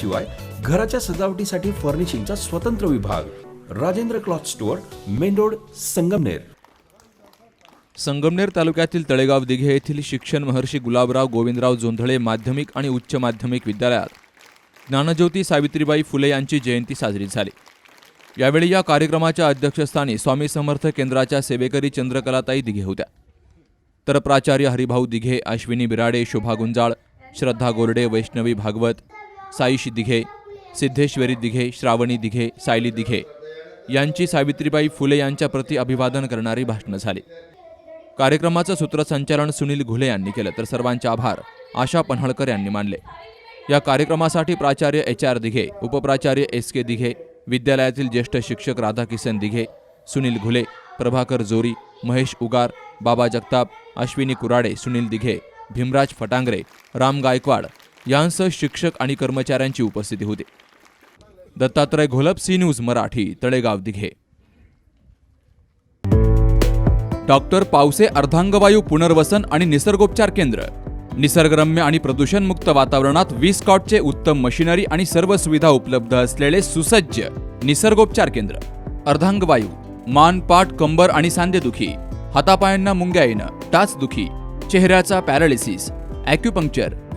शिवाय घराच्या सजावटीसाठी फर्निशिंगचा स्वतंत्र विभाग. Rajendra cloth store main road Sangamner. Sangamner तालुक्यातील तळेगाव दिघे येथील शिक्षण महर्षी गुलाबराव गोविंदराव जोंधळे माध्यमिक आणि उच्च माध्यमिक विद्यालयात. ज्ञानज्योती सावित्रीबाई फुले यांची जयंती साजरी झाली. यावेळी या कार्यक्रमाच्या अध्यक्षस्थानी स्वामी समर्थ केंद्राच्या सेवेकरी चंद्रकलाताई दिघे होत्या. तर प्राचार्य हरिभाऊ दिघे अश्विनी बिराडे शोभा गुंजाळ श्रद्धा गोरडे वैष्णवी भागवत साईश दिघे सिद्धेश्वरी दिघे श्रावणी दिघे सायली दिघे यांची सावित्रीबाई फुले यांच्या प्रति अभिवादन करणारी भाषणं झाली. कार्यक्रमाचं सूत्रसंचालन सुनील घुले यांनी केलं तर सर्वांचे आभार आशा पन्हाळकर यांनी मानले. या कार्यक्रमासाठी प्राचार्य एच आर दिघे उपप्राचार्य एस के दिघे विद्यालयातील ज्येष्ठ शिक्षक राधाकिसन दिघे सुनील घुले प्रभाकर जोरी महेश उगार बाबा जगताप अश्विनी कुराडे सुनील दिघे भीमराज फटांगरे राम गायकवाड यांसह शिक्षक आणि कर्मचाऱ्यांची उपस्थिती होती. Dattatray Gholap C news Marathi Talegaon Dighe. Doctor Pawase अर्धांगवायू पुनर्वसन आणि निसर्गोपचार केंद्र. निसर्गरम्य आणि प्रदूषणमुक्त वातावरणात वीस कॉटचे उत्तम मशिनरी आणि सर्व सुविधा उपलब्ध असलेले सुसज्ज निसर्गोपचार केंद्र. अर्धांगवायू मान पाठ कंबर आणि सांधेदुखी हातापायांना मुंग्या येणं टाचदुखी चेहऱ्याचा पॅरालिसिस ॲक्युपंक्चर